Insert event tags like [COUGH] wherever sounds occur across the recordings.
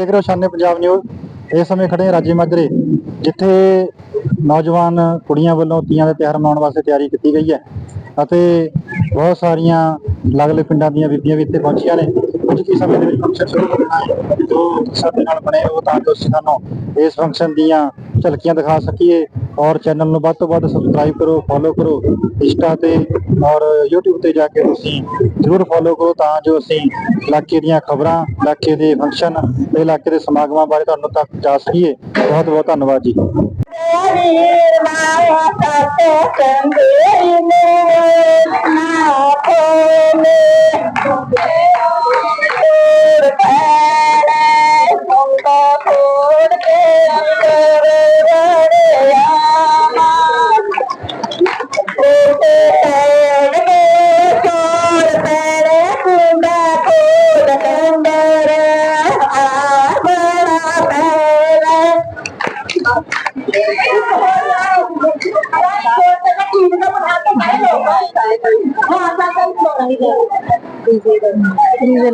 ਦੇਖ ਰਹੇ ਹੋ ਸ਼ਾਨੇ ਪੰਜਾਬ ਨਿਊਜ਼। ਇਸ ਸਮੇਂ ਖੜੇ ਰਾਜੇ ਮਾਜਰੇ, ਜਿੱਥੇ ਨੌਜਵਾਨ ਕੁੜੀਆਂ ਵੱਲੋਂ ਤੀਆਂ ਦਾ ਤਿਉਹਾਰ ਮਨਾਉਣ ਵਾਸਤੇ ਤਿਆਰੀ ਕੀਤੀ ਗਈ ਹੈ ਅਤੇ ਬਹੁਤ ਸਾਰੀਆਂ ਅਲੱਗ ਅਲੱਗ ਪਿੰਡਾਂ ਦੀਆਂ ਬੀਬੀਆਂ ਵੀ ਇੱਥੇ ਪਹੁੰਚੀਆਂ ਨੇ। ਕੁਝ ਕੀ ਸਮੇਂ ਦੇ ਵਿੱਚ ਫੰਕਸ਼ਨ ਸ਼ੁਰੂ ਹੋਣਾ ਹੈ ਜੋ ਸਾਡੇ ਨਾਲ ਬਣੇ ਹੋ ਤਾਂ ਜੋ ਅਸੀਂ ਤੁਹਾਨੂੰ ਇਸ ਫੰਕਸ਼ਨ ਦੀਆਂ ਝਲਕੀਆਂ ਦਿਖਾ ਸਕੀਏ। ਔਰ ਚੈਨਲ ਨੂੰ ਵੱਧ ਤੋਂ ਵੱਧ ਸਬਸਕ੍ਰਾਈਬ ਕਰੋ ਫੋਲੋ ਕਰੋ, ਇੰਸਟਾ ਤੇ ਔਰ YouTube ਤੇ ਜਾ ਕੇ ਤੁਸੀਂ ਜ਼ਰੂਰ ਫੋਲੋ ਕਰੋ ਤਾਂ ਜੋ ਅਸੀਂ ਇਲਾਕੇ ਦੀਆਂ ਖਬਰਾਂ, ਇਲਾਕੇ ਦੇ ਫੰਕਸ਼ਨ ਤੇ ਇਲਾਕੇ ਦੇ ਸਮਾਗਮਾਂ ਬਾਰੇ ਤੁਹਾਨੂੰ ਤੱਕ ਜਾ ਸਕੀਏ। ਬਹੁਤ ਬਹੁਤ ਧੰਨਵਾਦ ਜੀ। ਡੀਜ਼ਲ ਵਾਲੋ I'm gonna go to bed, I'm gonna go to bed, I'm gonna go to bed.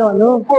ਆਪਣੀਆਂ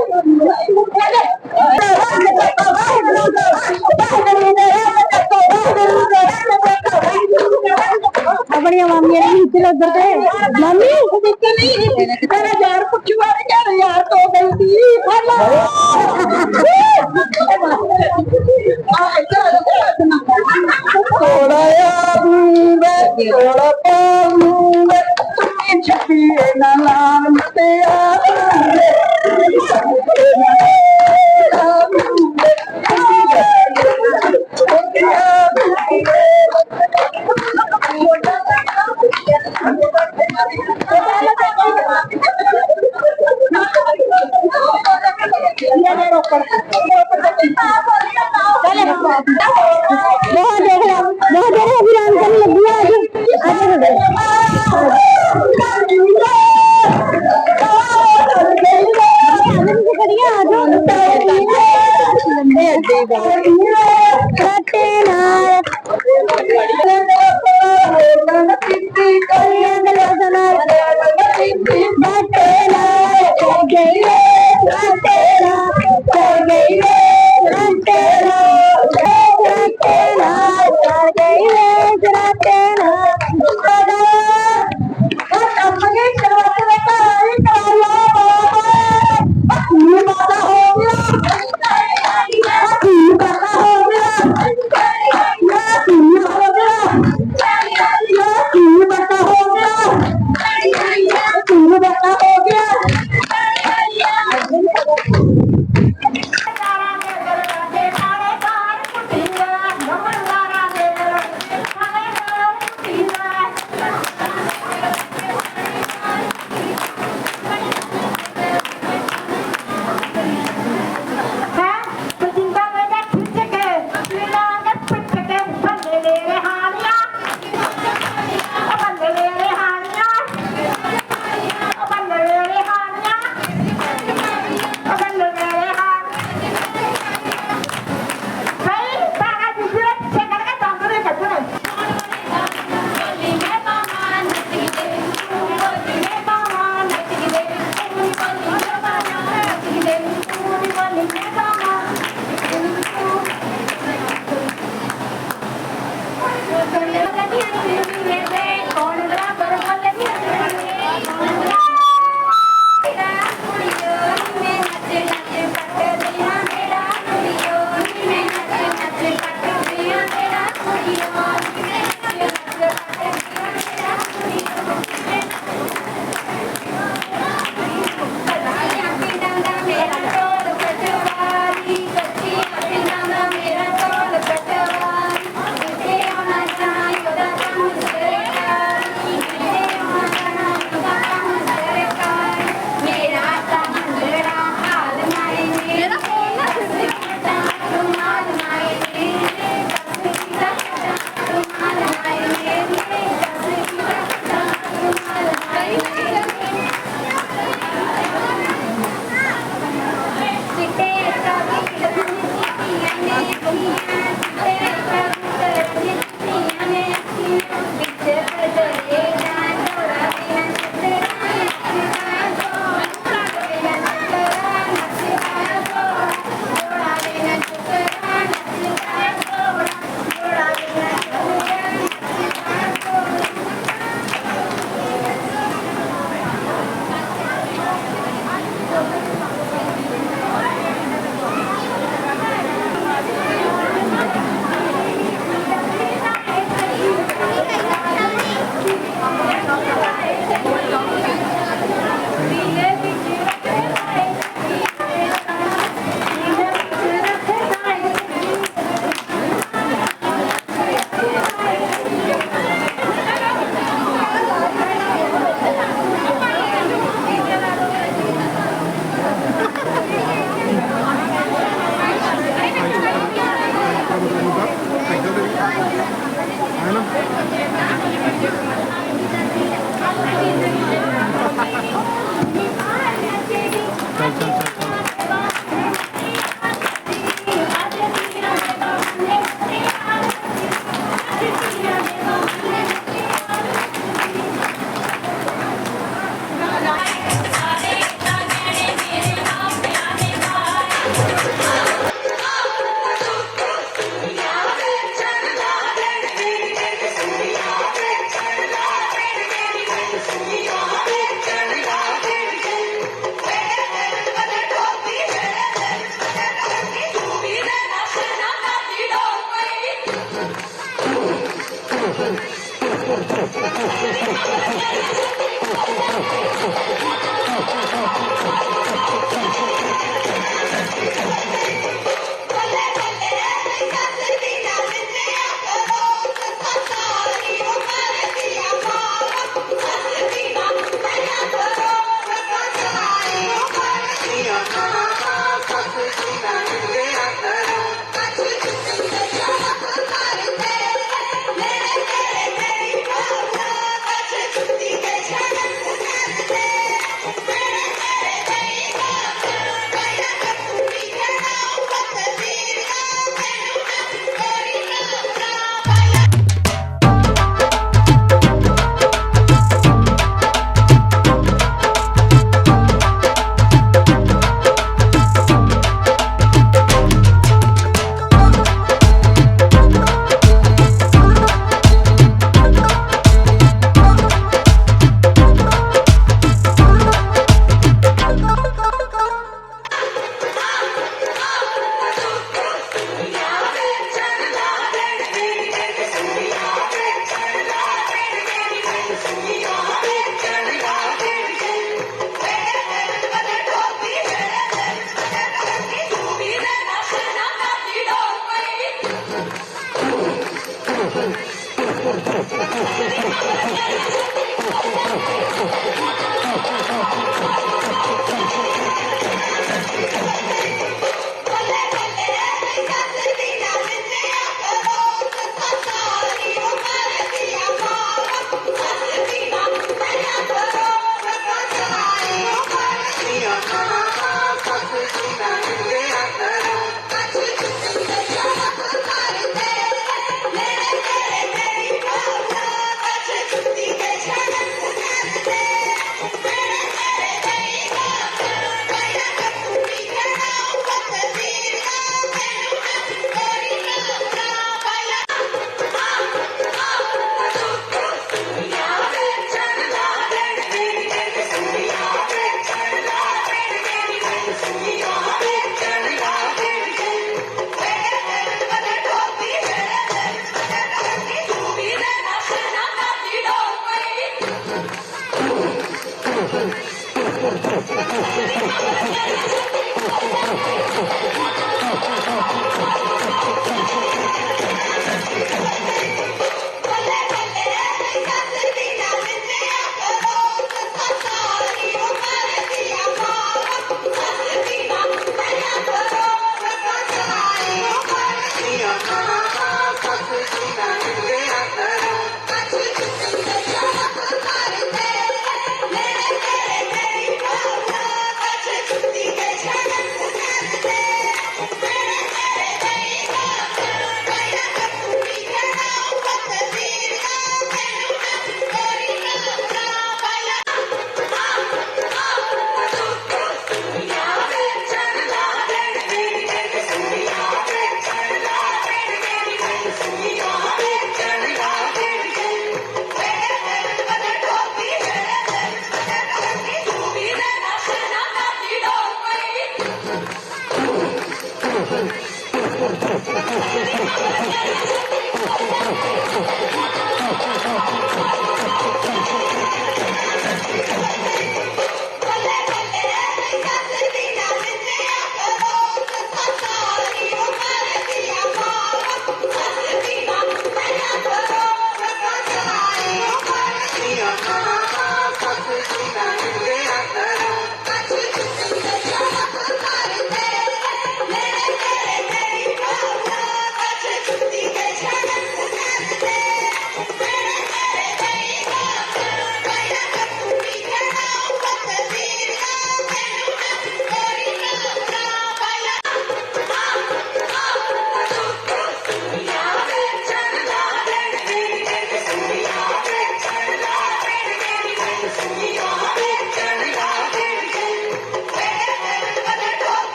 ਵੀਰ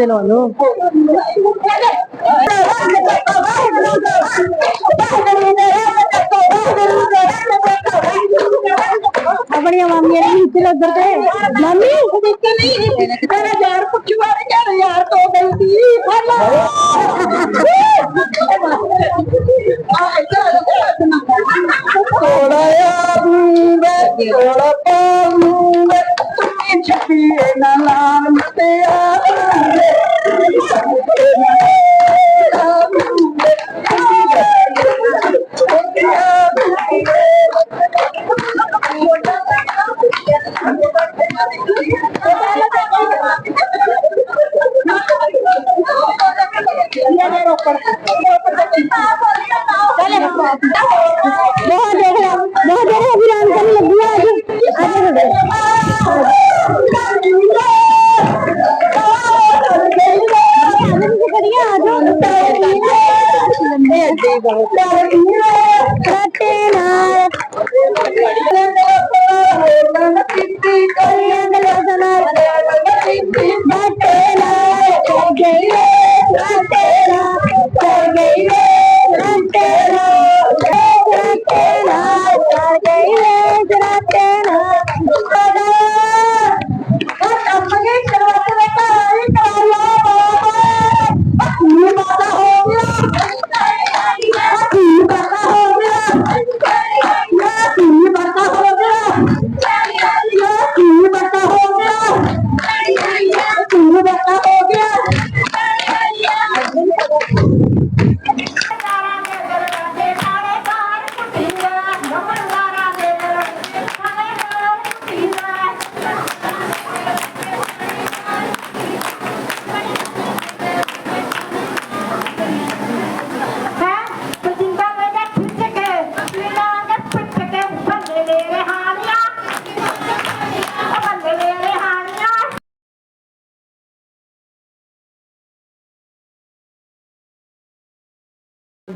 ਡੀਜ਼ੇ ਲਵਾ ਆਪਣੀਆਂ ਮਾਮੀਆਂ ਨੇ ਨੀਚੇ ਉਧਰ ਤੇ। ਮਾਮੀ। ਤੇਰਾ ਯਾਰ ਪੁੱਛੂਆ ਨੀ ਕਿ ਯਾਰ ਤੋਂ ਗਈ ਸੀ ਫੜ ਥੋੜਾ ਆ ਥੋੜਾ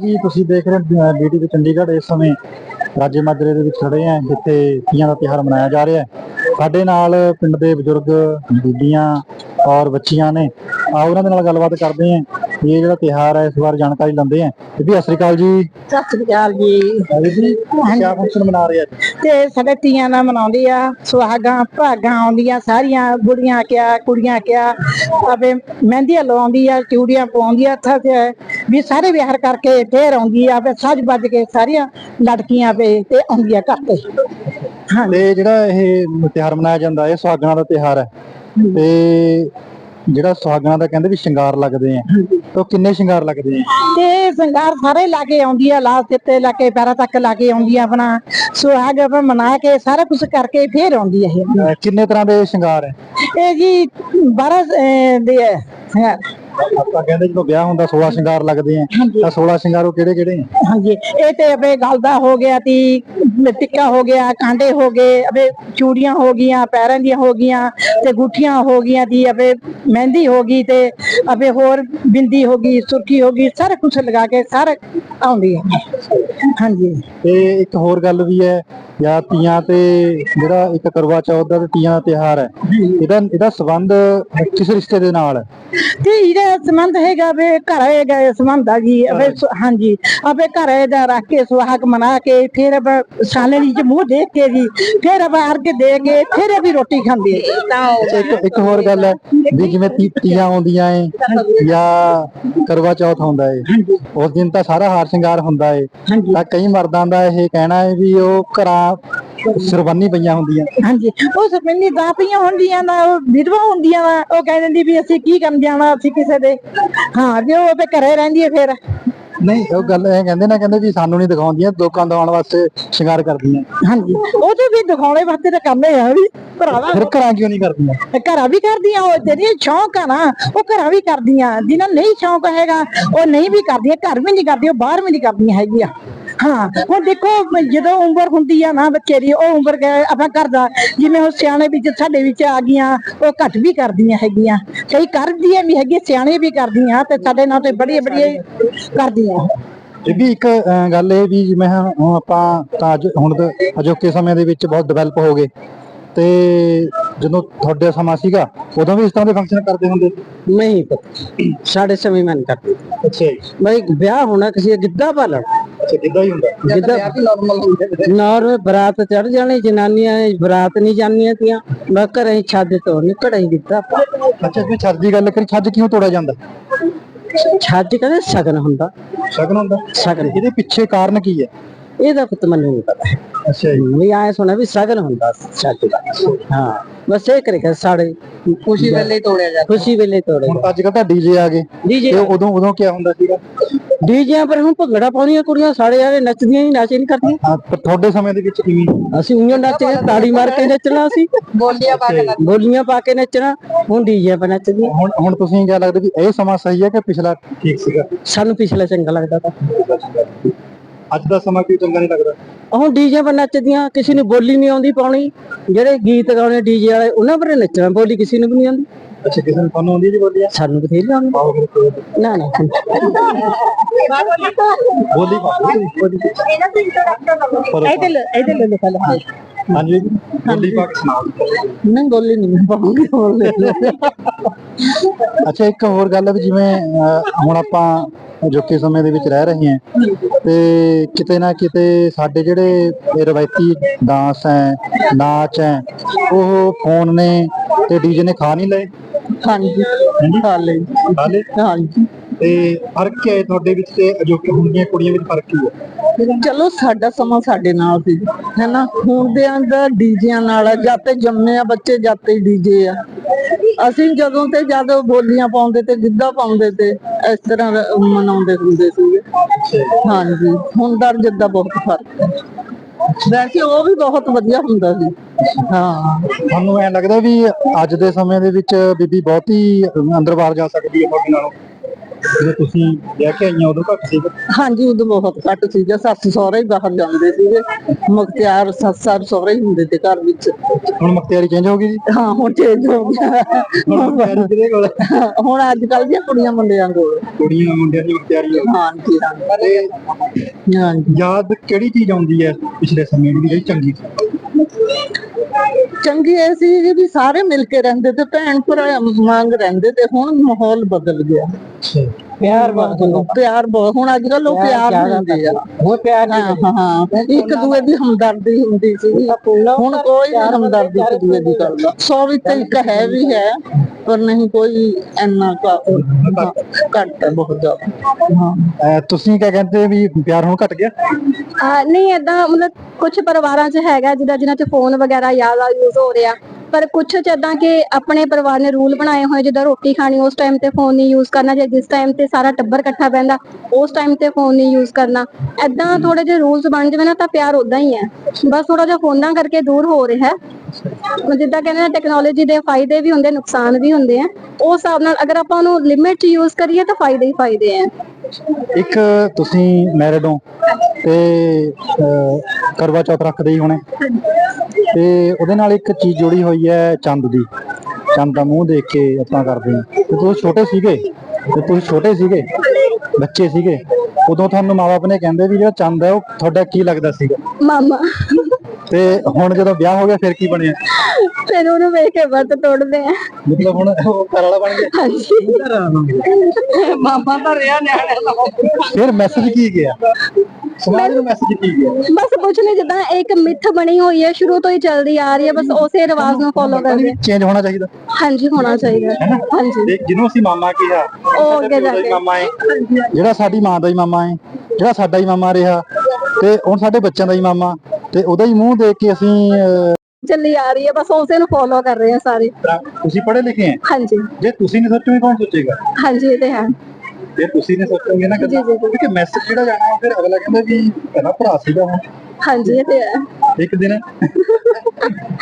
ਜੀ ਤੁਸੀਂ ਦੇਖ ਰਹੇ ਹੋ ਬੀਟੀ ਦੇ ਚੰਡੀਗੜ੍ਹ ਇਸ ਸਮੇਂ ਰਾਜੇ ਮਾਜਰੇ ਦੇ ਵਿੱਚ ਖੜੇ ਆ, ਜਿੱਥੇ ਤੀਆਂ ਦਾ ਤਿਉਹਾਰ ਮਨਾਇਆ ਜਾ ਰਿਹਾ ਹੈ। ਸਾਡੇ ਨਾਲ ਪਿੰਡ ਦੇ ਬਜ਼ੁਰਗ, ਬੀਬੀਆਂ ਔਰ ਬੱਚੀਆਂ ਨੇ। ਆਓ, ਉਹਨਾਂ ਦੇ ਨਾਲ ਗੱਲਬਾਤ ਕਰਦੇ ਆਂ ਇਹ ਜਿਹੜਾ ਤਿਉਹਾਰ ਹੈ ਇਸ ਬਾਰੇ ਜਾਣਕਾਰੀ ਲੈਂਦੇ ਆਂ। ਬੀਬੀ ਸਤਿ ਸ਼੍ਰੀ ਅਕਾਲ ਜੀ। ਸਤਿ ਸ੍ਰੀ ਅਕਾਲ ਜੀ। ਬੀਬੀ ਕੀ ਫੰਕਸ਼ਨ ਮਨਾ ਰਹੇ ਅੱਜ? ਤੇ ਸਾਡੇ ਤੀਆਂ ਨਾਲ ਮਨਾਉਂਦੀ ਆ ਸੁਹਾਗਾਂ ਭਾਗਾਂ ਆਉਂਦੀਆਂ ਸਾਰੀਆਂ ਬੁੜੀਆਂ ਕਿਆ ਕੁੜੀਆਂ ਕਿਆ ਆਪੇ ਮਹਿੰਦੀਆਂ ਲਵਾਉਂਦੀ ਆ ਚੂੜੀਆਂ ਪਵਾਉਂਦੀ ਆ ਹੱਥਾਂ 'ਚ ਵੀ ਸਾਰੇ ਵਿਹਾਰ ਕਰਕੇ ਫੇਰ ਆਉਂਦੀ ਆ ਆਪੇ ਸੱਜ ਵੱਜ ਕੇ ਸਾਰੀਆਂ ਲੜਕੀਆਂ ਪੇ ਤੇ ਆਉਂਦੀਆਂ ਘਰ ਤੇ। ਹਾਂ ਤੇ ਜਿਹੜਾ ਇਹ ਤਿਉਹਾਰ ਮਨਾਇਆ ਜਾਂਦਾ ਇਹ ਸੁਹਾਗਣਾ ਦਾ ਤਿਉਹਾਰ ਹੈ। ਤੇ ਜਿਹੜਾ ਸੁਹਾਗਣਾ ਦਾ ਕਹਿੰਦੇ ਵੀ ਸ਼ਿੰਗਾਰ ਲੱਗਦੇ ਆ ਤਾਂ ਉਹ ਕਿੰਨੇ ਸ਼ਿੰਗਾਰ ਲੱਗਦੇ ਆ? ਤੇ ਸਿੰਗਾਰ ਸਾਰੇ ਲਾ ਕੇ ਆਉਂਦੀ ਆ ਲਾਲ ਸਿੱਤੇ ਲਾ ਕੇ ਪੈਰਾਂ ਤੱਕ ਲਾ ਕੇ ਆਉਂਦੀ ਆ ਆਪਣਾ। ਸੁਹਾਗ ਆਪਣਾ ਮਨਾ ਕੇ ਸਾਰਾ ਕੁਝ ਕਰਕੇ ਫੇਰ ਆਉਂਦੀ ਆ ਇਹ ਕਿੰਨੇ ਤਰ੍ਹਾਂ ਦੇ ਸ਼ਿੰਗਾਰ ਹੈ ਇਹ ਜੀ 12 ਅਹ, ਦੇ ਹੈ। ਆਪਾਂ ਕਹਿੰਦੇ ਜਦੋਂ ਵਿਆਹ ਹੁੰਦਾ 16 ਸ਼ਿੰਗਾਰ ਲੱਗਦੇ ਆ ਤਾਂ 16 ਸ਼ਿੰਗਾਰ ਉਹ ਕਿਹੜੇ ਕਿਹੜੇ ਆ? ਹਾਂਜੀ ਇਹ ਤੇ ਅਬੇ ਗਲ ਦਾ ਹੋ ਗਿਆ ਤੀ ਟਿੱਕਾ ਹੋ ਗਿਆ ਕਾਂਡੇ ਹੋ ਗਏ ਅਬੇ ਚੂੜੀਆਂ ਹੋ ਗਈਆਂ ਪੈਰਾਂ ਦੀਆਂ ਹੋ ਗਈਆਂ ਤੇ ਗੁੱਠੀਆਂ ਹੋ ਗਈਆਂ ਦੀ ਅਬੇ ਮਹਿੰਦੀ ਹੋ ਗਈ ਤੇ ਅਬੇ ਹੋਰ ਬਿੰਦੀ ਹੋ ਗਈ ਸੁਰਖੀ ਹੋ ਗਈ ਸਾਰਾ ਕੁਝ ਲਗਾ ਕੇ ਸਾਰਾ ਆਉਂਦੀ ਹੈ ਹਾਂਜੀ। ਤੇ ਇੱਕ ਹੋਰ ਗੱਲ ਵੀ ਹੈ ਜਾਂ ਤੀਆਂ ਤੇ ਜਿਹੜਾ ਇੱਕ ਕਰਵਾ ਚੌਥ ਦਾ ਤੇ ਤੀਆਂ ਦਾ ਤਿਉਹਾਰ ਹੈ ਇਹਦਾ ਇਹਦਾ ਸੰਬੰਧ ਕਿਸ ਰਿਸ਼ਤੇ ਦੇ ਨਾਲ ਹੈ? ਤੇ ਇਹਦਾ ਸੰਬੰਧ ਹੈਗਾ ਵੇ ਘਰ ਹੈਗਾ ਇਹ ਸੰਬੰਧ ਆ ਜੀ। ਅਬੇ ਹਾਂਜੀ। ਅਬੇ ਘਰ ਦਾ ਰੱਖ ਕੇ ਸੁਹਾਗ ਮਨਾ ਕੇ ਫਿਰ ਅਬ ਸਾਲਣੀ ਚ ਮੂੰਹ ਦੇਖ ਕੇ ਜੀ ਫਿਰ ਅਬ ਅਰਗ ਦੇ ਕੇ ਫਿਰ ਵੀ ਰੋਟੀ ਖਾਂਦੀ ਹੈ ਇੱਕ ਇੱਕ ਹੋਰ ਗੱਲ ਹੈ ਵੀ ਜਿਵੇਂ ਤੀ- ਤੀਆਂ ਆਉਂਦੀਆਂ ਏ ਜਾਂ ਕਰਵਾ ਚੌਥ ਹੁੰਦਾ ਏ ਉਸ ਦਿਨ ਤਾਂ ਸਾਰਾ ਹਾਰ ਸ਼ਿੰਗਾਰ ਹੁੰਦਾ ਏ। ਤਾਂ ਕਈ ਮਰਦਾਂ ਦਾ ਇਹ ਕਹਿਣਾ ਹੈ ਵੀ ਉਹ ਘਰਾਂ ਸਰਬੰਨੀ ਪਈਆਂ ਹੁੰਦੀਆਂ। ਹਾਂਜੀ ਉਹ ਸਰਪੰਨੀ ਦਾ ਪਈਆਂ ਹੁੰਦੀਆਂ ਨਾ ਉਹ ਵਿਧਵਾ ਹੁੰਦੀਆਂ ਵਾ ਉਹ ਕਹਿ ਦਿੰਦੀ ਵੀ ਅਸੀਂ ਕੀ ਕਰਨ ਜਾਣਾ ਅਸੀਂ ਕਿਸੇ ਦੇ। ਹਾਂ ਜੇ ਉਹ ਤੇ ਘਰੇ ਰਹਿੰਦੀ ਹੈ ਫਿਰ। ਨਹੀਂ ਉਹ ਗੱਲ ਇਹ ਕਹਿੰਦੇ ਨਾ ਕਹਿੰਦੇ ਵੀ ਸਾਨੂੰ ਨਹੀਂ ਦਿਖਾਉਂਦੀਆਂ ਲੋਕਾਂ ਦਿਖਾਉਣ ਵਾਸਤੇ ਸ਼ਿੰਗਾਰ ਕਰਦੀਆਂ। ਹਾਂਜੀ ਉਹ ਤੇ ਵੀ ਦਿਖਾਉਣੇ ਵਾਸਤੇ ਤਾਂ ਕੰਮ ਹੈ ਵੀ ਭਰਾਵਾ। ਫਿਰ ਘਰਾਂ ਕਿਉਂ ਨਹੀਂ ਕਰਦੀਆਂ? ਘਰਾਂ ਵੀ ਕਰਦੀਆਂ ਉਹ ਜਿਹੜੀਆਂ ਸ਼ੌਂਕ ਆ ਨਾ ਉਹ ਘਰਾਂ ਵੀ ਕਰਦੀਆਂ। ਜਿਨ੍ਹਾਂ ਨੂੰ ਨਹੀਂ ਸ਼ੌਂਕ ਹੈਗਾ ਉਹ ਨਹੀਂ ਵੀ ਕਰਦੀਆਂ ਘਰ ਵੀ ਨਹੀਂ ਕਰਦੀਆਂ ਬਾਹਰ ਵੀ ਨਹੀਂ ਕਰਦੀਆਂ ਹੈਗੀਆਂ। ਹਾਂ ਹੁਣ ਦੇਖੋ ਜਦੋਂ ਉਮਰ ਹੁੰਦੀ ਆ ਨਾ ਬੱਚੇ ਦੀ, ਉਹ ਉਮਰ ਆਪਾਂ ਕਰਦਾ ਜਿਵੇਂ ਉਹ ਸਿਆਣੇ ਵਿੱਚ ਸਾਡੇ ਵਿੱਚ ਆ ਗਈਆਂ, ਉਹ ਘੱਟ ਵੀ ਕਰਦੀਆਂ ਹੈਗੀਆਂ। ਕਈ ਕਰਦੀਆਂ ਵੀ ਹੈਗੀਆਂ, ਸਿਆਣੇ ਵੀ ਕਰਦੀਆਂ ਤੇ ਸਾਡੇ ਨਾਲ ਤੇ ਬੜੀ ਬੜੀ ਕਰਦੀਆਂ। ਇਹ ਵੀ ਇੱਕ ਗੱਲ ਇਹ ਵੀ ਜਿਵੇਂ ਹੁਣ ਆਪਾਂ ਤਾਂ ਅੱਜ, ਹੁਣ ਅਜੋਕੇ ਸਮੇਂ ਦੇ ਵਿੱਚ ਬਹੁਤ ਡਿਵੈਲਪ ਹੋ ਗਏ। ਤੇ ਜਦੋਂ ਤੁਹਾਡੇ ਸਮਾਂ ਸੀਗਾ ਉਦੋਂ ਵੀ ਇਸ ਤਰ੍ਹਾਂ ਦੇ ਫੰਕਸ਼ਨ ਕਰਦੇ ਹੁੰਦੇ ਨਹੀਂ ਪਤਾ ਸਾਡੇ ਸਮੇਂ ਮੈਂ ਕਰਦੀ। ਅੱਛਾ ਜੀ। ਬਈ ਵਿਆਹ ਹੋਣਾ ਕਿਸੇ ਗਿੱਧਾ ਪਾਲਣ। ਅੱਛਾ ਕਿੱਦਾਂ ਹੀ ਹੁੰਦਾ। ਗਿੱਧਾ ਨਾਰਮਲ ਹੁੰਦੇ ਨੌਰ ਬਰਾਤ ਚੜ ਜਾਣੀ ਜਨਾਨੀਆਂ ਬਰਾਤ ਨਹੀਂ ਜਾਣੀਆਂ ਤੀਆਂ। ਮੈਂ ਘਰੇ ਛੱਡ ਤੋਂ ਨਿਕੜਾ ਹੀ ਗਿੱਧਾ। ਅੱਛਾ ਜੇ ਛੱਜ ਦੀ ਗੱਲ ਕਰੀ ਛੱਜ ਕਿਉਂ ਤੋੜਿਆ ਜਾਂਦਾ? ਛੱਜ ਕਦੇ ਸਗਨ ਹੁੰਦਾ। ਸ਼ਗਨ ਹੁੰਦਾ? ਸਗਨ। ਇਹਦੇ ਪਿੱਛੇ ਕਾਰਨ ਕੀ ਹੈ? ਇਹਦਾ ਕੁਤ ਮੈਨੂੰ ਨਹੀਂ ਪਤਾ। ਅੱਛਾ ਜੀ। ਵੀ ਆਏ ਸੁਣਿਆ ਵੀ ਸਗਨ ਹੁੰਦਾ ਛੱਜ ਦਾ। ਹਾਂ ਬਸ ਇਹ ਕਰੇ ਸਾਡੇ ਖੁਸ਼ੀ ਵੇਲੇ ਤੋੜਿਆ ਜਾਂਦਾ। ਖੁਸ਼ੀ ਵੇਲੇ ਤੋੜਿਆ ਹੁਣ ਅੱਜ ਕੱਲ ਤਾਂ ਡੀਜੇ ਆ ਗਏ। ਜੀ ਜੀ ਤੇ ਉਦੋਂ ਉਦੋਂ ਕੀ ਹੁੰਦਾ ਸੀਗਾ? ਡੀਜਿਆਂ ਪਰ ਹੁਣ ਭੰਗੜਾ ਪਾਉਂਦੀਆਂ ਕੁੜੀਆਂ ਸਾਡੇ ਯਾਰੇ ਨੱਚਦੀਆਂ ਹੀ ਨਾਚੇ ਨਹੀਂ ਕਰਦੀਆਂ। ਹਾਂ, ਪਰ ਤੁਹਾਡੇ ਸਮੇਂ ਦੇ ਵਿੱਚ ਕਿਵੇਂ? ਅਸੀਂ ਉਈਓ ਨੱਚਦੇ ਤਾੜੀ ਮਾਰ ਕੇ ਨੱਚਣਾ ਸੀ। ਬੋਲੀਆਂ ਪਾ ਕੇ ਬੋਲੀਆਂ ਪਾ ਕੇ ਨੱਚਣਾ ਹੁਣ ਡੀਜੇ ਪਰ ਨੱਚਦੀਆਂ ਹੁਣ ਹੁਣ ਤੁਸੀਂ ਕਿਆ ਲੱਗਦਾ ਵੀ ਇਹ ਸਮਾਂ ਸਹੀ ਹੈ ਕਿ ਪਿਛਲਾ ਠੀਕ ਸੀਗਾ? ਸਾਨੂੰ ਪਿਛਲਾ ਚੰਗਾ ਲੱਗਦਾ ਤਾਂ। ਅੱਜ ਦਾ ਸਮਾਂ ਕੀ ਚੰਗਾ ਨਹੀਂ ਲੱਗਦਾ? ਹੁਣ ਡੀਜੇ ਪਰ ਨੱਚਦੀਆਂ ਕਿਸੇ ਨੂੰ ਬੋਲੀ ਨਹੀਂ ਆਉਂਦੀ ਪਾਉਣੀ। ਜਿਹੜੇ ਗੀਤ ਗਾਉਣੇ ਡੀਜੇ ਵਾਲੇ ਉਹਨਾਂ ਪਰ ਨੱਚਣਾ ਬੋਲੀ ਕਿਸੇ ਨੂੰ ਵੀ ਨਹੀਂ ਆਉਂਦੀ। ਅੱਛਾ ਕਿਸੇ ਨੂੰ ਤੁਹਾਨੂੰ ਆਉਂਦੀ ਜੀ ਬੋਲੀਆਂ? ਸਾਨੂੰ ਬਥੇਰੀ ਆਉਂਦੀ। ਪਾਓ ਨਾ ਨਾ। ਬੋਲੀ ਪਾਓ ਬੋਲੀ ਇਹਨਾਂ ਤੋਂ ਇੰਟਰੋਡਕਸ਼ਨ ਇਹਦੇ ਲੈ ਇਹਦੇ ਲਾ ਹਾਂਜੀ। ਬੋਲੀ ਪਾ ਕੇ ਸੁਣਾਓ ਨਹੀਂ ਬੋਲੀ ਨਹੀਂ ਪਾਉਂਗੀ ਬੋਲੇ ਅੱਛਾ ਇੱਕ ਹੋਰ ਗੱਲ ਹੈ ਵੀ ਜਿਵੇਂ ਅਹ, ਹੁਣ ਆਪਾਂ ਅਜੋਕੇ ਸਮੇਂ ਦੇ ਵਿੱਚ ਰਹਿ ਰਹੇ ਹਾਂ ਤੇ ਕਿਤੇ ਨਾ ਕਿਤੇ ਸਾਡੇ ਜਿਹੜੇ ਇਹ ਰਵਾਇਤੀ ਡਾਂਸ ਹੈ ਨਾਚ ਹੈ ਉਹ ਫੋਨ ਨੇ ਤੇ ਡੀਜੇ ਨੇ ਖਾ ਨਹੀਂ ਲਏ। ਹਾਂਜੀ ਹਾਂਜੀ। ਖਾ ਲੈ ਖਾ ਲਏ? ਹਾਂਜੀ। ਤੇ ਫ਼ਰਕ ਕੀ ਹੈ ਤੁਹਾਡੇ ਵਿੱਚ ਤੇ ਅਜੋਕੇ ਹੁਣ ਦੀਆਂ ਕੁੜੀਆਂ ਵਿੱਚ ਫ਼ਰਕ ਕੀ ਹੈ? ਚਲੋ ਸਾਡਾ ਸਮਾਂ ਸਾਡੇ ਨਾਲ ਸੀ ਹੈਨਾ? ਹੁਣ ਦੇ ਅੰਦਰ ਡੀਜਿਆਂ ਨਾਲ ਆ, ਜਦ ਤੇ ਜੰਮੇ ਆ ਬੱਚੇ ਜਦ ਤੇ ਡੀਜੇ ਆ। ਅਸੀਂ ਜਦੋਂ ਤੇ ਜਦ ਬੋਲੀਆਂ ਪਾਉਂਦੇ ਤੇ ਗਿੱਧਾ ਪਾਉਂਦੇ ਤੇ ਇਸ ਤਰ੍ਹਾਂ ਮਨਾਉਂਦੇ ਹੁੰਦੇ ਸੀਗੇ। ਹਾਂਜੀ ਹੁਣ ਦਾ ਜਿੱਦਾਂ ਬਹੁਤ ਫ਼ਰਕ ਹੈ। ਵੈਸੇ ਉਹ ਵੀ ਬਹੁਤ ਵਧੀਆ ਹੁੰਦਾ ਸੀ। ਹਾਂ। ਤੁਹਾਨੂੰ ਐ ਲੱਗਦਾ ਵੀ ਅੱਜ ਦੇ ਸਮੇਂ ਦੇ ਵਿੱਚ ਬੀਬੀ ਬਹੁਤੀ ਅੰਦਰ ਬਾਹਰ ਜਾ ਸਕਦੀ ਹੈ ਤੁਹਾਡੇ ਨਾਲੋਂ? ਜਦੋਂ ਤੁਸੀਂ ਵਿਆਹ ਕੇ ਆਈਆਂ ਉਦੋਂ ਘੱਟ ਸੀ ਹਾਂਜੀ ਉਦੋਂ ਬਹੁਤ ਘੱਟ ਸੀਗਾ। ਸੱਸ ਸਹੁਰੇ ਹੀ ਬਾਹਰ ਜਾਂਦੇ ਸੀਗੇ। ਮੁਖਤਿਆਰ ਸੱਸ ਸੱਸ ਸਹੁਰੇ ਹੀ ਹੁੰਦੇ ਤੇ ਘਰ ਵਿੱਚ। ਹੁਣ ਮੁਖਤਿਆਰੀ ਚੇਂਜ ਹੋ ਗਈ ਜੀ? ਹਾਂ ਹੁਣ ਚੇਂਜ ਹੋ ਗਿਆ। ਹੁਣ ਮੁਖਤਿਆਰੀ ਕਿਹਦੇ ਕੋਲ? ਹੈ? ਹੁਣ ਅੱਜ ਕੱਲ ਦੀਆਂ ਕੁੜੀਆਂ ਮੁੰਡਿਆਂ ਕੋਲ। ਕੁੜੀਆਂ ਮੁੰਡਿਆਂ ਦੀ ਮੁਖਤਿਆਰੀ ਹੋ ਹਾਂਜੀ ਤੇ ਹਾਂਜੀ। ਯਾਦ ਕਿਹੜੀ ਚੀਜ਼ ਆਉਂਦੀ ਹੈ ਪਿਛਲੇ ਸਮੇਂ ਦੀ ਜਿਹੜੀ ਚੰਗੀ ਸੀ? ਚੰਗੀ ਐ ਸੀ ਕਿ ਵੀ ਸਾਰੇ ਮਿਲ ਕੇ ਰਹਿੰਦੇ ਤੇ ਭੈਣ ਭਰਾ ਮੰਗ ਰਹਿੰਦੇ ਤੇ ਹੁਣ ਮਾਹੌਲ ਬਦਲ ਗਿਆ। ਪਿਆਰ ਬਹੁਤ ਪਿਆਰ ਬਹੁਤ ਹੁਣ ਅੱਜ ਕੱਲ ਲੋਕ ਪਿਆਰ ਨਹੀਂ ਦਿੰਦੇ ਆ। ਉਹ ਪਿਆਰ ਹਾਂ ਹਾਂ, ਹਾਂ ਇੱਕ ਦੂਏ ਦੀ ਹਮਦਰਦੀ ਹੁੰਦੀ ਸੀ। ਹੁਣ ਕੋਈ ਨਹੀਂ ਹਮਦਰਦੀ ਇੱਕ ਦੂਏ ਦੀ ਕਰਦਾ ਸੌ ਵਿੱਚ ਇੱਕ ਹੈ ਵੀ ਹੈ ਪਰ ਨਹੀਂ ਕੋਈ ਇੰਨਾ ਕੁ- ਘੱਟ ਬਹੁਤ ਜ਼ਿਆਦਾ। ਤੁਸੀਂ ਕਿਆ ਕਹਿੰਦੇ ਵੀ ਪਿਆਰ ਹੁਣ ਘਟ ਗਿਆ? ਆ ਨਹੀਂ ਏਦਾਂ ਮਤਲਬ ਕੁਝ ਪਰਿਵਾਰਾਂ 'ਚ ਹੈਗਾ ਜਿਹਦਾ ਜਿਨ੍ਹਾਂ 'ਚ ਫੋਨ ਵਗੈਰਾ ਜ਼ਿਆਦਾ ਯੂਜ਼ ਹੋ ਰਿਹਾ। ਪਰ ਕੁਝ 'ਚ ਏਦਾਂ ਕਿ ਆਪਣੇ ਪਰਿਵਾਰ ਨੇ ਰੂਲ ਬਣਾਏ ਹੋਏ ਜਿੱਦਾਂ ਰੋਟੀ ਖਾਣੀ ਉਸ ਟਾਈਮ ਤੇ ਫੋਨ ਨਹੀਂ ਯੂਜ਼ ਕਰਨਾ ਜੇ ਜਿਸ ਟਾਈਮ ਤੇ ਸਾਰਾ ਟੱਬਰ ਇਕੱਠਾ ਬੈੰਦਾ ਉਸ ਟਾਈਮ ਤੇ ਫੋਨ ਨਹੀਂ ਯੂਜ਼ ਕਰਨਾ। ਏਦਾਂ ਥੋੜੇ ਜਿਹੇ ਰੂਲਸ ਬਣ ਜਾਵੇ ਨਾ ਤਾਂ ਪਿਆਰ ਉਦਾਂ ਹੀ ਹੈ। ਬਸ ਥੋੜਾ ਜਿਹਾ ਫੋਨਾਂ ਕਰਕੇ ਦੂਰ ਹੋ ਰਿਹਾ। ਹੈ ਜਿੱਦਾਂ ਕਹਿੰਦੇ ਨੇ ਟੈਕਨੋਲੋਜੀ ਦੇ ਫਾਇਦੇ ਵੀ ਹੁੰਦੇ, ਨੁਕਸਾਨ ਵੀ ਹੁੰਦੇ ਆ। ਉਸ ਹਿਸਾਬ ਨਾਲ ਅਗਰ ਆਪਾਂ ਉਹਨੂੰ ਲਿਮਿਟ 'ਚ ਯੂਜ਼ ਕਰੀਏ ਤਾਂ ਫਾਇਦੇ ਹੀ ਫਾਇਦੇ ਆ। ਇੱਕ ਤੁਸੀਂ ਮੈਰਿਡ ਹੋ ਤੇ ਅਹ, ਕਰਵਾ ਚੌਥ ਰੱਖਦੇ ਹੀ ਹੋਣੇ। ਤੇ ਉਹਦੇ ਨਾਲ ਇੱਕ ਚੀਜ਼ ਜੁੜੀ ਹੋਈ ਹੈ ਚੰਦ ਦੀ। ਚੰਦ ਦਾ ਮੂੰਹ ਦੇਖ ਕੇ ਆਪਾਂ ਕਰਦੇ ਹਾਂ। ਤੇ ਤੁਸੀਂ ਛੋਟੇ ਸੀਗੇ। ਤੇ ਤੁਸੀਂ ਛੋਟੇ ਸੀਗੇ ਬੱਚੇ ਸੀਗੇ ਉਦੋਂ ਤੁਹਾਨੂੰ ਮਾਪੇ ਨੇ ਕਹਿੰਦੇ ਵੀ ਜਿਹੜਾ ਚੰਦ ਹੈ ਉਹ ਤੁਹਾਡਾ ਕੀ ਲੱਗਦਾ ਸੀਗਾ? ਮਾਮਾ। ਤੇ ਹੁਣ ਜਦੋਂ ਵਿਆਹ ਹੋ ਗਿਆ ਫਿਰ ਕੀ ਬਣਿਆ? ਫਿਰ ਉਹਨੂੰ ਵੇਖ ਕੇ ਵਰਤ ਤੋੜਦੇ ਆ। ਮਤਲਬ ਹੁਣ ਉਹ ਘਰ ਵਾਲਾ ਬਣ ਗਿਆ? ਹਾਂਜੀ। ਮਾਮਾ ਤਾਂ ਰਿਹਾ ਨਿਆਣੇ ਦਾ ਫਿਰ ਮੈਸੇਜ ਕੀ ਗਿਆ? ਸਮਾਜ ਨੂੰ ਮੈਸੇਜ ਕੀ ਗਿਆ? ਬਸ ਕੁਝ ਨਹੀਂ ਜਿੱਦਾਂ ਇੱਕ ਮਿੱਥ ਬਣੀ ਹੋਈ ਹੈ ਸ਼ੁਰੂ ਤੋਂ ਹੀ ਚੱਲਦੀ ਆ ਰਹੀ ਹੈ ਬਸ ਉਸੇ ਰਿਵਾਜ ਨੂੰ ਫੋਲੋ ਕਰਦੇ। ਚੇਂਜ ਹੋਣਾ ਚਾਹੀਦਾ। ਹਾਂਜੀ ਹੋਣਾ ਚਾਹੀਦਾ। ਹਾਂਜੀ। ਜਿਹਨੂੰ ਅਸੀਂ ਮਾਮਾ ਕਿਹਾ ਉਹ ਅੱਗੇ ਜਾ ਕੇ। ਮਾਮਾ ਹੈ। ਜਿਹੜਾ ਸਾਡੀ ਮਾਂ ਦਾ ਹੀ ਮਾਮਾ ਹੈ ਜਿਹੜਾ ਸਾਡਾ ਹੀ ਮਾਮਾ ਰਿਹਾ ਤੇ ਹੁਣ ਸਾਡੇ ਬੱਚਿਆਂ ਦਾ ਹੀ ਮਾਮਾ ਤੇ ਉਹਦਾ ਹੀ ਮੂੰਹ ਦੇਖ ਕੇ ਅਸੀਂ ਚੱਲੀ ਆ ਰਹੀ ਹੈ ਬਸ ਉਸੇ ਨੂੰ ਫੋਲੋ ਕਰ ਰਹੇ ਆ ਸਾਰੇ। ਤੁਸੀਂ ਪੜ੍ਹੇ ਲਿਖੇ ਹੈ? ਹਾਂਜੀ। ਜੇ ਤੁਸੀਂ ਨਹੀਂ ਸੋਚੋਗੇ ਕੌਣ ਸੋਚੇਗਾ? ਹਾਂਜੀ ਇਹ ਤੇ ਹੈ। ਜੇ ਤੁਸੀਂ ਨਹੀਂ ਸੋਚੋਗੇ ਨਾ ਜੀ। ਕਿਉਂਕਿ ਮੈਸੇਜ ਜਿਹੜਾ ਜਾਣਾ ਫਿਰ ਅਗਲਾ ਕਹਿੰਦਾ ਵੀ ਪਹਿਲਾਂ ਭਰਾ ਸੀਗਾ ਹੁਣ ਹਾਂਜੀ ਇਹ ਤੇ ਹੈ। ਇੱਕ ਦਿਨ।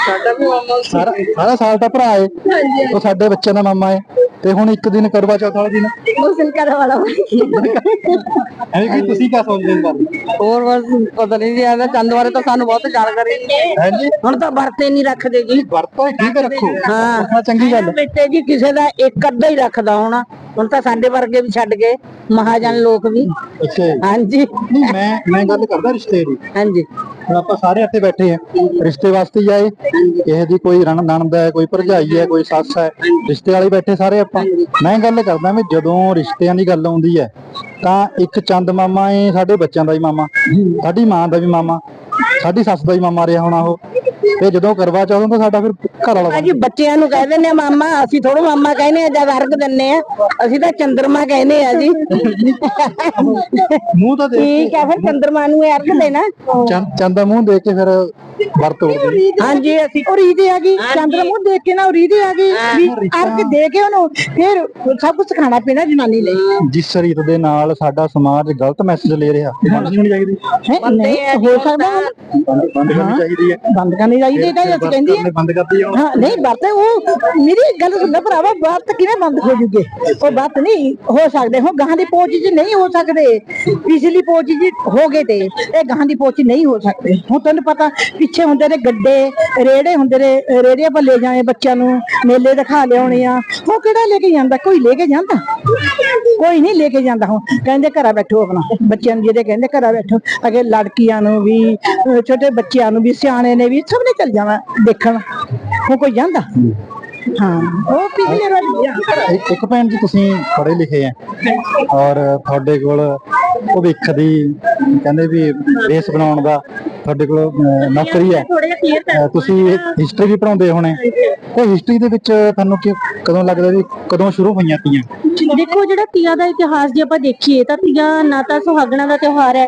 ਸਾਡਾ ਵੀ ਮਾਮਾ ਸਾਰਾ ਸਾਰਾ ਸਾਲ ਦਾ ਭਰਾ ਹੈ ਹਾਂਜੀ ਉਹ ਸਾਡੇ ਬੱਚਿਆਂ ਦਾ ਮਾਮਾ ਹੈ ਤੇ ਹੁਣ ਇੱਕ ਦਿਨ ਕਰਵਾ ਚੌਥ ਵਾਲੇ ਦਿਨ। ਉਸ ਦਿਨ ਕਰਨ ਵਾਲਾ। ਐਵੇਂ ਕਿ ਤੁਸੀਂ ਕੀ ਸੋਚਦੇ ਹੋ ਹੋਰ ਬਸ ਪਤਾ ਨਹੀਂ ਜੀ ਆਦਾ ਚੰਦ ਬਾਰੇ ਤਾਂ ਸਾਨੂੰ ਬਹੁਤ ਜਾਣਕਾਰੀ ਹਾਂਜੀ। ਹੁਣ ਤਾਂ ਵਰਤੇ ਨਹੀਂ ਰੱਖਦੇ ਜੀ। ਵਰਤੋਂ ਠੀਕ ਰੱਖੋ। ਹਾਂ। ਚੰਗੀ ਗੱਲ। ਬੇਟੇ ਜੀ ਕਿਸੇ ਦਾ ਇੱਕ ਅੱਧਾ ਹੀ ਰੱਖਦਾ ਹੋਣਾ। ਹੁਣ ਤਾਂ ਸਾਡੇ ਵਰਗੇ ਵੀ ਛੱਡ ਗਏ ਮਹਾਜਨ ਲੋਕ ਵੀ। ਅੱਛਾ ਜੀ। ਹਾਂਜੀ। ਨਹੀਂ ਮੈਂ ਮੈਂ ਗੱਲ ਕਰਦਾ ਰਿਸ਼ਤੇ ਦੀ। ਹਾਂਜੀ। ਹੁਣ ਆਪਾਂ ਸਾਰੇ ਇੱਥੇ ਬੈਠੇ ਆ ਰਿਸ਼ਤੇ ਵਾਸਤੇ ਹੀ ਆਏ। ਕਿਸੇ ਦੀ ਕੋਈ ਰਣ ਨਣਦ ਹੈ ਕੋਈ ਭਰਜਾਈ ਹੈ ਕੋਈ ਸੱਸ ਹੈ ਰਿਸ਼ਤੇ ਵਾਲੇ ਬੈਠੇ ਸਾਰੇ ਆਪਾਂ। ਮੈਂ ਗੱਲ ਕਰਦਾ ਵੀ ਜਦੋਂ ਰਿਸ਼ਤਿਆਂ ਦੀ ਗੱਲ ਆਉਂਦੀ ਹੈ ਤਾਂ ਇੱਕ ਚੰਦ ਮਾਮਾ ਏ ਸਾਡੇ ਬੱਚਿਆਂ ਦਾ ਹੀ ਮਾਮਾ। ਸਾਡੀ ਮਾਂ ਦਾ ਵੀ ਮਾਮਾ। ਸਾਡੀ ਸੱਸ ਦਾ ਹੀ ਮਾਮਾ ਰਿਹਾ ਹੋਣਾ ਉਹ। ਤੇ ਜਦੋਂ ਕਰਵਾ ਚੌਥ ਹੁੰਦਾ ਸਾਡਾ ਫਿਰ ਘਰ ਵਾਲਾ ਜੀ ਬੱਚਿਆਂ ਨੂੰ ਕਹਿ ਦਿੰਦੇ ਆ ਮਾਮਾ ਅਸੀਂ ਥੋੜਾ ਮਾਮਾ ਕਹਿੰਦੇ ਆ ਜਦ ਅਰਗ ਦਿੰਨੇ ਆ। ਅਸੀਂ ਤਾਂ ਚੰਦਰਮਾ ਕਹਿੰਦੇ ਆ ਜੀ। ਮੂੰਹ ਤਾਂ ਦੇਖ ਠੀਕ ਹੈ ਫਿਰ ਚੰਦਰਮਾ ਨੂੰ ਇਹ ਅਰਗ ਦੇਣਾ ਚੰਦ ਚੰਦ ਦਾ ਮੂੰਹ ਦੇਖ ਕੇ ਫਿਰ ਵਰਤ ਤੋੜਦੇ ਹਾਂਜੀ ਅਸੀਂ ਉਹ ਰੀਦੇ ਆ ਗਈ। ਚੰਦਰ ਮੂੰਹ ਦੇਖ ਕੇ ਨਾ ਉਹ ਰੀਦੇ ਆ ਗਈ। ਵੀ ਅਰਗ ਦੇ ਕੇ ਉਹਨੂੰ ਫਿਰ ਸਭ ਕੁਝ ਖਾਣਾ ਪੀਣਾ ਜਨਾਨੀ ਲਈ। ਜਿਸ ਰੀਤ ਦੇ ਨਾਲ ਸਾਡਾ ਸਮਾਜ ਗਲਤ ਮੈਸੇਜ ਲੈ ਰਿਹਾ ਨਹੀਂ ਚਾਹੀਦੀ। ਹੋ? ਸਕਦਾ ਬੰਦ ਬੰਦ ਕਰਨੀ ਚਾਹੀਦੀ ਹੈ। ਬੰਦ ਕਰਨੀ ਚਾਹੀਦੀ ਹੈ ਤਾਂ ਅਸੀਂ ਕਹਿੰਦੇ ਆ ਬੰਦ ਕਰਦੀ ਹਾਂ। ਨਹੀਂ ਵਰਤ ਉਹ ਮੇਰੀ ਗੱਲ ਸੁਣਨਾ ਭਰਾਵਾ ਵਰਤ ਕਿਵੇਂ ਬੰਦ ਹੋ ਜੂਗੇ? ਉਹ ਵਰਤ ਨਹੀਂ ਹੋ ਸਕਦੇ। ਹੋ ਗਾਂ ਦੀ ਪੋਚ ਚ ਨਹੀਂ ਹੋ ਸਕਦੇ। ਪਿਛਲੀ ਪੋਚ ਚ ਹੋ ਗਏ ਤੇ ਇਹ ਗਾਂ ਦੀ ਪੋਚ ਨਹੀਂ ਹੋ ਸਕਦੇ। ਹੁਣ ਤੁਹਾਨੂੰ ਪਤਾ ਪਿੱਛੇ ਹੁੰਦੇ ਨੇ ਗੱਡੇ ਰੇੜੇ ਹੁੰਦੇ ਨੇ ਰੇੜਿਆਂ ਪਰ ਲੈ ਜਾਏ ਬੱਚਿਆਂ ਨੂੰ ਮੇਲੇ ਦਿਖਾ ਲਿਆਉਣੇ ਆ। ਉਹ ਕਿਹੜਾ ਲੈ ਕੇ ਜਾਂਦਾ? ਕੋਈ ਲੈ ਕੇ ਜਾਂਦਾ? ਕੋਈ ਨਹੀਂ ਲੈ ਕੇ ਜਾਂਦਾ ਹੁਣ। ਕਹਿੰਦੇ ਘਰਾਂ ਬੈਠੋ ਆਪਣਾ ਬੱਚਿਆਂ ਨੂੰ ਜਿਹਦੇ ਕਹਿੰਦੇ ਘਰਾਂ ਬੈਠੋ। ਅਗੇ ਲੜਕੀਆਂ ਨੂੰ ਵੀ ਛੋਟੇ ਬੱਚਿਆਂ ਨੂੰ ਵੀ, ਸਿਆਣੇ ਨੇ ਵੀ, ਸਭ ਨੇ ਚੱਲ ਜਾਣਾ ਦੇਖਣ। ਹੁਣ ਕੋਈ ਜਾਂਦਾ? ਹਾਂ, ਉਹ ਪਿਛਲੇ ਵਾਰ ਇੱਕ ਇੱਕ ਭੈਣ ਜੀ ਤੁਸੀਂ ਪੜ੍ਹੇ ਲਿਖੇ ਆ ਔਰ ਤੁਹਾਡੇ ਕੋਲ ਭਵਿੱਖ ਦੀ ਕਹਿੰਦੇ ਵੀ ਬੇਸ ਬਣਾਉਣ ਦਾ ਤੁਹਾਡੇ ਕੋਲ ਨੌਕਰੀ ਹੈ। ਤੁਸੀਂ ਹਿਸਟਰੀ ਵੀ ਪੜਾਉਂਦੇ ਹੋਣੇ। ਤੇ ਹਿਸਟਰੀ ਦੇ ਵਿੱਚ ਤੁਹਾਨੂੰ ਕਿ ਕਦੋਂ ਲੱਗਦਾ ਵੀ ਕਦੋਂ ਸ਼ੁਰੂ ਹੋਈਆਂ ਤੀਆਂ? ਦੇਖੋ ਜਿਹੜਾ ਤੀਆਂ ਦਾ ਇਤਿਹਾਸ ਜੇ ਆਪਾਂ ਦੇਖੀਏ, ਤਾਂ ਤੀਆਂ ਨਾ ਤਾਂ ਸੁਹਾਗਣਾ ਦਾ ਤਿਉਹਾਰ ਹੈ।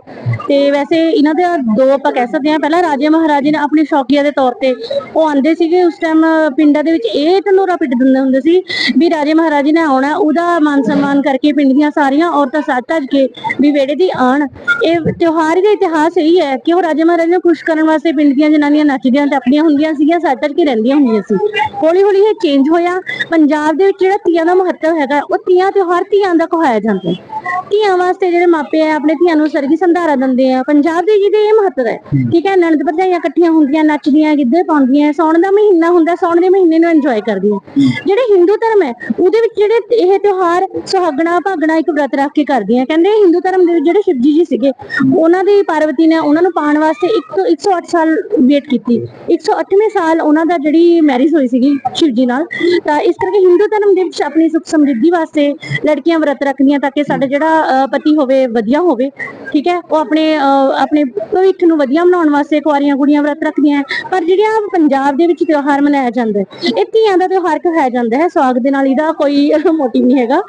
ਤੇ ਵੈਸੇ ਇਹਨਾਂ ਦੇ ਦੋ ਆਪਾਂ ਕਹਿ ਸਕਦੇ ਹਾਂ, ਪਹਿਲਾਂ ਰਾਜੇ ਮਹਾਰਾਜੇ ਨੇ ਆਪਣੇ ਸ਼ੌਕੀਆ ਦੇ ਤੌਰ ਤੇ ਉਹ ਆਂਦੇ ਸੀਗੇ, ਉਸ ਟਾਈਮ ਪਿੰਡਾਂ ਦੇ ਵਿੱਚ ਇਹ ਢਲੋਰਾ ਪਿੱਟ ਦਿੰਦੇ ਹੁੰਦੇ ਸੀ ਵੀ ਰਾਜੇ ਮਹਾਰਾਜੇ ਨੇ ਆਉਣਾ, ਉਹਦਾ ਮਾਨ ਸਨਮਾਨ ਕਰਕੇ ਪਿੰਡ ਦੀਆਂ ਸਾਰੀਆਂ ਔਰਤਾਂ ਸੱਜ ਧੱਜ ਕੇ ਵੀ ਵੇੜੇ ਦੀ ਆਣ। ਇਹ ਤਿਉਹਾਰ ਦਾ ਇਤਿਹਾਸ ਇਹੀ ਹੈ ਕਿ ਉਹ ਰਾਜੇ ਮਹਾਰਾਜੇ ਨੂੰ ਖੁਸ਼ ਕਰਨ ਵਾਸਤੇ ਪਿੰਡ ਦੀਆਂ ਜਨਾਨੀਆਂ ਨੱਚਦੀਆਂ ਤੇ ਆਪਣੀਆਂ ਹੁੰਦੀਆਂ ਸੀਗੀਆਂ, ਸੱਜ ਧੱਜ ਕੇ ਰਹਿੰਦੀਆਂ ਹੁੰਦੀਆਂ ਸੀ। ਹੌਲੀ ਹੌਲੀ ਇਹ ਚੇਂਜ ਹੋਇਆ। ਪੰਜਾਬ ਦੇ ਵਿੱਚ ਜਿਹੜਾ ਤੀਆਂ ਦਾ ਮਹੱਤਵ ਹੈਗਾ, ਉਹ ਤੀਆਂ ਤਿਉਹਾਰ ਧੀਆਂ ਦਾ ਕਹਾਇਆ ਜਾਂਦਾ ਹੈ। ਧੀਆਂ ਵਾਸਤੇ ਜਿਹੜੇ ਮਾਪੇ ਆ ਆਪਣੇ ਧੀਆਂ ਨੂੰ ਸਰਗੀ ਸੰਧਾਰਾ ਦਿੰਦੇ ਆ। ਪੰਜਾਬ ਦੇ ਜਿਹਦੇ ਇਹ ਮਹੱਤਵ ਹੈ। ਠੀਕ ਹੈ ਨਣਦ ਭਰਜਾਈਆਂ ਇਕੱਠੀਆਂ ਹੁੰਦੀਆਂ ਨੱਚਦੀਆਂ ਗਿੱਧੇ ਪਾਉਂਦੀਆਂ ਸੌਣ ਦਾ ਮਹੀਨਾ ਹੁੰਦਾ ਸੌਣ ਦੇ ਮਹੀਨੇ ਨੂੰ ਇੰਜੋਏ ਕਰਦੀਆਂ। ਜਿਹੜੇ ਹਿੰਦੂ ਧਰਮ ਹੈ ਉਹਦੇ ਵਿੱਚ ਜਿਹੜੇ ਇਹ ਤਿਉਹਾਰ ਸੁਹਾਗਣਾ ਭਾਗਣਾ ਇੱਕ ਵਰਤ ਰੱਖ ਕੇ ਕਰਦੀਆਂ। ਕਹਿੰਦੇ ਹਿੰਦੂ ਧਰਮ ਦੇ ਜਿਹੜੇ ਸ਼ਿਵਜੀ ਜੀ ਸੀਗੇ ਉਹਨਾਂ ਦੀ ਪਾਰਵਤੀ ਨੇ ਉਹਨਾਂ ਨੂੰ ਪਾਉਣ ਵਾਸਤੇ ਇੱਕ 108 ਸਾਲ ਵੇਟ ਕੀਤੀ। 108ਵੇਂ ਸਾਲ ਉਹਨਾਂ ਦਾ ਜਿਹੜੀ ਮੈਰਿਜ ਹੋਈ ਸੀਗੀ ਸ਼ਿਵਜੀ ਨਾਲ ਤਾਂ ਇਸ ਕਰਕੇ ਹਿੰਦੂ ਧਰਮ ਦੇ ਵਿੱਚ ਆਪਣੀ ਸੁਖ ਸਮਰਿੱਧੀ ਵਾਸਤੇ ਲੜਕੀਆਂ ਵਰਤ ਰੱਖਦੀਆਂ ਤਾਂ ਕਿ ਸਾਡਾ ਜਿਹੜਾ ਪਤੀ ਹੋਵੇ ਵਧੀਆ ਹੋਵੇ ਠੀਕ ਹੈ? ਉਹ ਆਪਣੇ ਆਪਣੇ ਭਵਿੱਖ ਨੂੰ ਵਧੀਆ ਬਣਾਉਣ ਵਾਸਤੇ ਕੁਆਰੀਆਂ ਕੁੜੀਆਂ ਵਰਤ ਰੱਖਦੀਆਂ। ਪਰ ਜਿਹੜੀਆਂ ਪੰਜਾਬ ਦੇ ਵਿੱਚ ਤਿਉਹਾਰ ਮਨਾਇਆ ਜਾਂਦਾ ਇਹ ਧੀਆਂ ਦਾ ਤਿਉਹਾਰ ਕਹਾਇਆ ਜਾਂਦਾ ਹੈ। ਸਵਾਗ ਦੇ ਨਾਲ ਇਹਦਾ ਕੋਈ [LAUGHS] ਮੋਟਿਵ ਨਹੀਂ ਹੈਗਾ।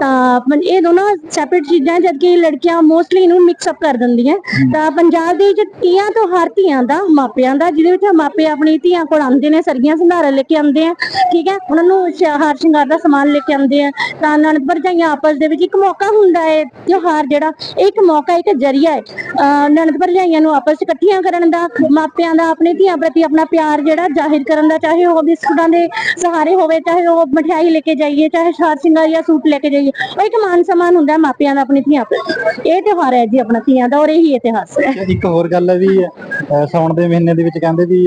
ਤਾਂ ਇਹ ਦੋਨੋਂ ਸੈਪਰੇਟ ਚੀਜ਼ਾਂ ਜਦਕਿ ਲੜਕੀਆਂ ਮੋਸਟਲੀ ਇਹਨੂੰ ਮਿਕਸ ਅਪ ਕਰ ਦਿੰਦੀਆਂ ਤਾਂ ਪੰਜਾਬ ਦੇ ਵਿੱਚ ਤੀਆਂ ਤਿਉਹਾਰ ਧੀਆਂ ਦਾ ਮਾਪਿਆਂ ਦਾ ਜਿਹਦੇ ਵਿੱਚ ਮਾਪੇ ਆਪਣੀ ਧੀਆਂ ਕੋਲ ਆਉਂਦੇ ਨੇ ਸਰਗੀਆਂ ਸੰਧਾਰਾ ਲੈ ਕੇ ਆਉਂਦੇ ਆ ਠੀਕ ਹੈ? ਉਹਨਾਂ ਨੂੰ ਹਾਰ ਸ਼ਿੰਗਾਰ ਦਾ ਸਮਾਨ ਲੈ ਕੇ ਆਉਂਦੇ ਆ ਤਾਂ ਨਣਦ ਭਰਜਾਈਆਂ ਆਪਸ ਦੇ ਵਿੱਚ ਇੱਕ ਮੌਕਾ ਹੁੰਦਾ ਹੈ ਤਿਉਹਾਰ ਜਿਹੜਾ ਇਹ ਇੱਕ ਮੌਕਾ ਇੱਕ ਜਰੀਆ ਹੈ। ਨਣਦ ਭਰਜਾਈਆਂ ਨੂੰ ਆਪਸ ਇਕੱਠੀਆਂ ਕਰਨ ਦਾ ਮਾਪਿਆਂ ਦਾ ਆਪਣੇ ਧੀਆਂ ਪ੍ਰਤੀ ਆਪਣਾ ਪਿਆਰ ਜਿਹੜਾ ਜ਼ਾਹਿਰ ਕਰਨ ਦਾ ਚਾਹੇ ਉਹ ਬਿਸਕੁਟਾਂ ਦੇ ਸਹਾਰੇ ਹੋਵੇ ਚਾਹੇ ਉਹ ਮਠਿਆਈ ਲੈ ਕੇ ਜਾਈਏ ਚਾਹੇ ਹਾਰ ਸ਼ਿੰਗਾਰ ਜਾਂ ਸੂਟ ਲੈ ਕੇ ਜਾਈਏ ਉਹ ਇੱਕ ਮਾਨ ਸਨਮਾਨ ਹੁੰਦਾ ਹੈ ਮਾਪਿਆਂ ਦਾ ਆਪਣੀ ਧੀਆਂ ਪ੍ਰਤੀ। ਇਹ ਤਿਉਹਾਰ ਹੈ ਜੀ ਆਪਣਾ ਧੀਆਂ ਦਾ ਔਰ ਇਹੀ ਇਤਿਹਾਸ ਹੈ। ਇੱਕ ਹੋਰ ਗੱਲ ਹੈ ਵੀ ਸਾਉਣ ਦੇ ਮਹੀਨੇ ਦੇ ਵਿੱਚ ਕਹਿੰਦੇ ਵੀ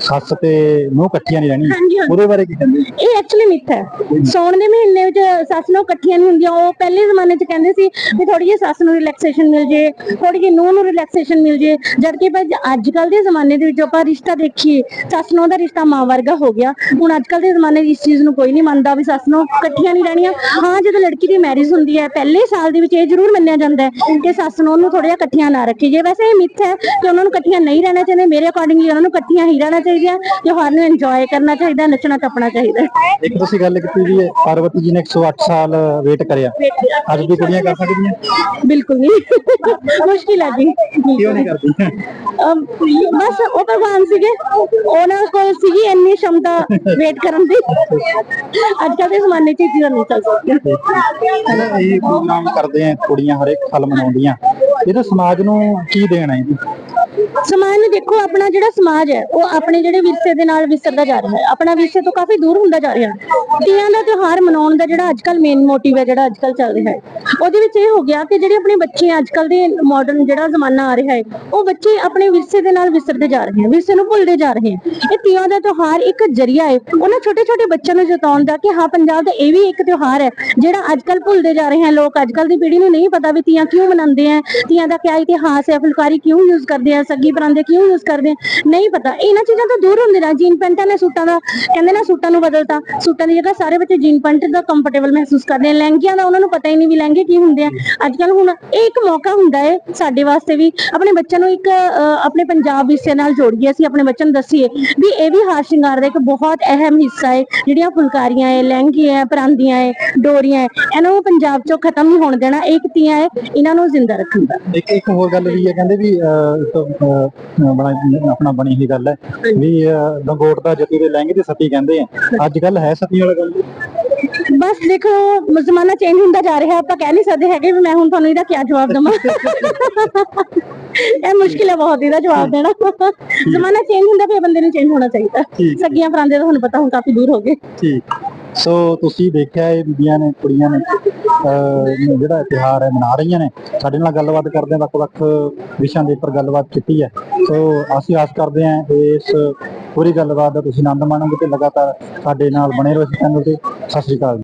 ਸੱਸ ਤੇ ਨੂੰਹ ਇਕੱਠੀਆਂ ਨਹੀਂ ਰਹਿਣੀਆਂ। ਉਹਦੇ ਬਾਰੇ ਕੀ ਕਹਿੰਦੇ? ਇਹ ਐਕਚੁਅਲੀ ਮਿੱਥ ਹੈ। ਸੌਣ ਦੇ ਮਹੀਨੇ ਵਿੱਚ ਸੱਸ ਨੂੰ ਇਕੱਠੀਆਂ ਨਹੀਂ ਹੁੰਦੀਆਂ, ਉਹ ਪਹਿਲੇ ਜ਼ਮਾਨੇ 'ਚ ਕਹਿੰਦੇ ਸੀ ਵੀ ਥੋੜੀ ਜਿਹੀ ਸੱਸ ਨੂੰ ਰਿਲੈਕਸੇਸ਼ਨ ਮਿਲ ਜੇ ਥੋੜੀ ਜਿਹੀ ਨੂੰਹ ਨੂੰ ਰਿਲੈਕਸੇਸ਼ਨ ਮਿਲ ਜੇ, ਜਦਕਿ ਪਰ ਅੱਜ ਕੱਲ ਦੇ ਜ਼ਮਾਨੇ ਦੇ ਵਿੱਚ ਆਪਾਂ ਰਿਸ਼ਤਾ ਦੇਖੀਏ ਸੱਸ ਨੂੰ ਦਾ ਰਿਸ਼ਤਾ ਮਾਂ ਵਰਗਾ ਹੋ ਗਿਆ। ਹੁਣ ਅੱਜ ਕੱਲ ਦੇ ਜ਼ਮਾਨੇ ਇਸ ਚੀਜ਼ ਨੂੰ ਕੋਈ ਨਹੀਂ ਮੰਨਦਾ ਵੀ ਸੱਸ ਨੂੰ ਇਕੱਠੀਆਂ ਨਹੀਂ ਰਹਿਣੀਆਂ। ਹਾਂ, ਜਦੋਂ ਲੜਕੀ ਦੀ ਮੈਰਿਜ ਹੁੰਦੀ ਹੈ, ਪਹਿਲੇ ਸਾਲ ਦੇ ਵਿੱਚ ਇਹ ਜ਼ਰੂਰ ਮੰਨਿਆ ਜਾਂਦਾ ਹੈ ਕਿ ਸੱਸ ਨੂੰ ਉਹਨੂੰ ਥੋੜਾ ਜਿਹਾ ਇਕੱਠੀਆਂ ਨਾ ਰੱਖੀ ਜੇ ਵੈਸੇ ਇਹ ਮਿੱਥ ਹੈ ਕਿ ਉਹਨਾਂ ਨੂੰ ਇਕੱਠੀਆਂ ਨਹੀਂ ਰਹਿਣਾ ਚਾਹੀਦਾ, ਮੇਰੇ ਅਕੋਰਡਿੰਗਲੀ ਉਹਨਾਂ ਨੂੰ ਇਕੱਠੀਆਂ ਹੀ ਰਹਿਣਾ ਚਾਹੀਦਾ ਤਿਉਹਾਰ ਨੂੰ ਇੰਜੋਏ ਕਰਨਾ ਚਾਹੀਦਾ ਨੱਚਣਾ ਟੱਪਣਾ ਚਾਹੀਦਾ। ਇੱਕ ਤੁਸੀਂ ਗੱਲ ਕੀਤੀ ਵੀ ਪਾਰਵਤੀ ਜੀ ਨੇ 108 ਸਾਲ ਵੇਟ ਕਰਿਆ। ਅੱਜ ਦੀ ਕੁੜੀਆਂ ਕਰ ਸਕਦੀਆਂ? ਬਿਲਕੁਲ ਨਹੀਂ। ਮੁਸ਼ਕਿਲ ਹੈ ਜੀ। ਕਿਉਂ ਨਹੀਂ ਕਰਦੀਆਂ ਬਸ ਉਹ ਭਗਵਾਨ ਸੀਗੇ। ਉਹਨਾਂ ਕੋਲ ਸੀਗੀ ਇੰਨੀ ਸ਼ਮਤਾ ਵੇਟ ਕਰਨ ਦੀ। ਅੱਜ ਕੱਲ੍ਹ ਦੇ ਜ਼ਮਾਨੇ 'ਚ ਇਹ ਚੀਜ਼ਾਂ ਨਹੀਂ ਚੱਲ ਸਕਦੀਆਂ ਇਹ ਪ੍ਰੋਗਰਾਮ ਕਰਦੇ ਆ ਕੁੜੀਆਂ ਹਰੇਕ ਸਾਲ ਮਨਾਉਂਦੀਆਂ। ਇਹਦਾ ਸਮਾਜ ਨੂੰ ਕੀ ਦੇਣਾ ਹੈ ਜੀ? ਸਮਾਜ ਨੂੰ ਦੇਖੋ, ਆਪਣਾ ਜਿਹੜਾ ਸਮਾਜ ਹੈ, ਉਹ ਆਪਣੇ ਜਿਹੜੇ ਵਿਰਸੇ ਦੇ ਨਾਲ ਵਿਸਰਦਾ ਜਾ ਰਿਹਾ ਹੈ। ਆਪਣਾ ਵਿਰਸੇ ਤੋਂ ਕਾਫੀ ਦੂਰ ਹੁੰਦਾ ਜਾ ਰਿਹਾ ਤੀਆਂ ਦਾ ਤਿਉਹਾਰ ਮਨਾਉਣ ਦਾ ਜਿਹੜਾ ਅੱਜਕੱਲ ਮੇਨ ਮੋਟਿਵ ਹੈ, ਜਿਹੜਾ ਅੱਜਕੱਲ ਚੱਲ ਰਿਹਾ ਹੈ, ਉਹਦੇ ਵਿੱਚ ਇਹ ਹੋ ਗਿਆ ਕਿ ਜਿਹੜੇ ਆਪਣੇ ਬੱਚੇ ਅੱਜਕੱਲ ਦੇ ਮਾਡਰਨ ਜਿਹੜਾ ਜ਼ਮਾਨਾ ਆ ਰਿਹਾ ਹੈ, ਉਹ ਬੱਚੇ ਆਪਣੇ ਵਿਰਸੇ ਦੇ ਨਾਲ ਵਿਸਰਦੇ ਜਾ ਰਹੇ ਹਨ ਵਿਰਸੇ ਨੂੰ ਭੁੱਲਦੇ ਜਾ ਰਹੇ ਹਨ ਇਹ ਤੀਆਂ ਦਾ ਤਿਉਹਾਰ ਇੱਕ ਜਰੀਆ ਹੈ, ਉਹਨਾਂ ਛੋਟੇ ਛੋਟੇ ਬੱਚਿਆਂ ਨੂੰ ਜਤਾਉਣ ਦਾ ਕਿ ਹਾਂ, ਪੰਜਾਬ ਦਾ ਇਹ ਵੀ ਇੱਕ ਤਿਉਹਾਰ ਹੈ, ਜਿਹੜਾ ਅੱਜਕੱਲ ਭੁੱਲਦੇ ਜਾ ਰਹੇ ਹਨ ਲੋਕ। ਅੱਜਕੱਲ ਦੀ ਪੀੜ੍ਹੀ ਨੂੰ ਨਹੀਂ ਪਤਾ ਵੀ ਤੀਆਂ ਕਿਉਂ ਮਨਾਉਂਦੇ ਆ ਤੀਆਂ ਦਾ ਕਿਆ ਇਤਿਹਾਸ ਹੈ, ਫੁਲਕਾਰੀ ਕਿਉਂ ਯੂਜ਼ ਕਰਦੇ ਆ ਸੱਗੀ ਪਰਾਂਦੇ ਕਿਉਂ ਯੂਜ਼ ਕਰਦੇ ਨਹੀਂ ਪਤਾ। ਇਹਨਾਂ ਚੀਜ਼ਾਂ ਤੋਂ ਦੂਰ ਹੁੰਦੇ ਨਾ ਜੀਨ ਪੈਂਟਾਂ ਨੇ ਸੂਟਾਂ ਦਾ ਕਹਿੰਦੇ ਨਾ ਸੂਟਾਂ ਨੂੰ ਬਦਲਤਾ। ਸੂਟਾਂ ਦੀ ਜਗ੍ਹਾ ਸਾਰੇ ਬੱਚੇ ਜੀਨ ਪੈਂਟ ਦਾ ਕੰਫਰਟੇਬਲ ਮਹਿਸੂਸ ਕਰਦੇ ਆ। ਲਹਿੰਗਿਆਂ ਦਾ ਉਹਨਾਂ ਨੂੰ ਪਤਾ ਹੀ ਨਹੀਂ ਵੀ ਲਹਿੰਗੇ ਕੀ ਹੁੰਦੇ ਆ। ਅੱਜਕੱਲ ਹੁਣ ਇਹ ਇੱਕ ਮੌਕਾ ਹੁੰਦਾ ਹੈ ਸਾਡੇ ਵਾਸਤੇ ਵੀ। ਆਪਣੇ ਬੱਚਿਆਂ ਨੂੰ ਇੱਕ ਆਪਣੇ ਪੰਜਾਬ ਵਿਰਸੇ ਨਾਲ ਜੋੜੀਏ। ਅਸੀਂ ਆਪਣੇ ਬੱਚਿਆਂ ਨੂੰ ਦੱਸੀਏ ਵੀ ਇਹ ਵੀ ਹਾਰ ਸ਼ਿੰਗਾਰ ਦਾ ਇੱਕ ਬਹੁਤ ਅਹਿਮ ਹਿੱਸਾ ਹੈ ਜਿਹੜੀਆਂ ਫੁਲਕਾਰੀਆਂ ਹੈ ਲਹਿੰਗੇ ਹੈ ਪਰਾਂਦੀਆਂ ਹੈ ਡੋਰੀਆਂ ਹੈ ਇਹਨਾਂ ਨੂੰ ਪੰਜਾਬ ਚੋਂ ਖਤਮ ਨਹੀਂ ਹੋਣ ਦੇਣਾ। ਇਹ ਇੱਕ ਤੀਆਂ ਹੈ ਇਹਨਾਂ ਨੂੰ ਜ਼ਿੰਦਾ ਰੱਖਣ ਦਾ। ਇੱਕ ਇੱਕ ਹੋਰ ਗੱਲ ਵੀ ਹੈ ਕਹਿੰਦੇ ਵੀ ਬਣਾ ਆਪਣਾ ਬਣੀ ਹੋਈ ਗੱਲ ਹੈ। ਵੀ ਲੰਗੋਟ ਦਾ ਜੱਤੀ ਦੇ ਲਹਿੰਗੇ ਤੇ ਸਤੀ ਕਹਿੰਦੇ ਆ। ਅੱਜ ਕੱਲ ਹੈ ਸਤੀ ਵਾਲਾ ਗੱਲ? ਬਸ ਦੇਖੋ ਜ਼ਮਾਨਾ ਚੇਂਜ ਹੁੰਦਾ ਜਾ ਰਿਹਾ ਆਪਾਂ ਕਹਿ ਨਹੀਂ ਸਕਦੇ ਹੈਗੇ ਵੀ ਮੈਂ ਹੁਣ ਤੁਹਾਨੂੰ ਇਹਦਾ ਕੀ ਜਵਾਬ ਦਵਾਂ। ਇਹ ਮੁਸ਼ਕਿਲ ਹੈ ਬਹੁਤ ਇਹਦਾ ਜਵਾਬ ਦੇਣਾ। ਜ਼ਮਾਨਾ ਚੇਂਜ ਹੁੰਦਾ ਪਿਆ ਬੰਦੇ ਨੂੰ ਚੇਂਜ ਹੋਣਾ ਚਾਹੀਦਾ। ਸੱਗੀਆਂ ਫਰਾਂਦੇ ਤਾਂ ਤੁਹਾਨੂੰ ਪਤਾ ਹੁਣ ਕਾਫੀ ਦੂਰ ਹੋ ਗਏ। ਠੀਕ। ਸੋ ਤੁਸੀਂ ਦੇਖਿਆ ਇਹ ਬੀਬੀਆਂ ਨੇ ਕੁੜੀਆਂ ਨੇ ਅਹ, ਜਿਹੜਾ ਤਿਉਹਾਰ ਹੈ ਮਨਾ ਰਹੀਆਂ ਨੇ। ਸਾਡੇ ਨਾਲ ਗੱਲਬਾਤ ਕਰਦੇ ਵੱਖ-ਵੱਖ ਵਿਸ਼ਿਆਂ ਦੇ ਉੱਪਰ ਗੱਲਬਾਤ ਕੀਤੀ ਹੈ। ਸੋ ਅਸੀਂ ਆਸ ਕਰਦੇ ਹਾਂ ਇਸ ਪੂਰੀ ਗੱਲਬਾਤ ਦਾ ਤੁਸੀਂ ਆਨੰਦ ਮਾਣੋਗੇ ਤੇ ਲਗਾਤਾਰ ਸਾਡੇ ਨਾਲ ਬਣੇ ਰਹੋ ਇਸ ਚੈਨਲ ਤੇ। ਸਤਿ ਸ਼੍ਰੀ ਅਕਾਲ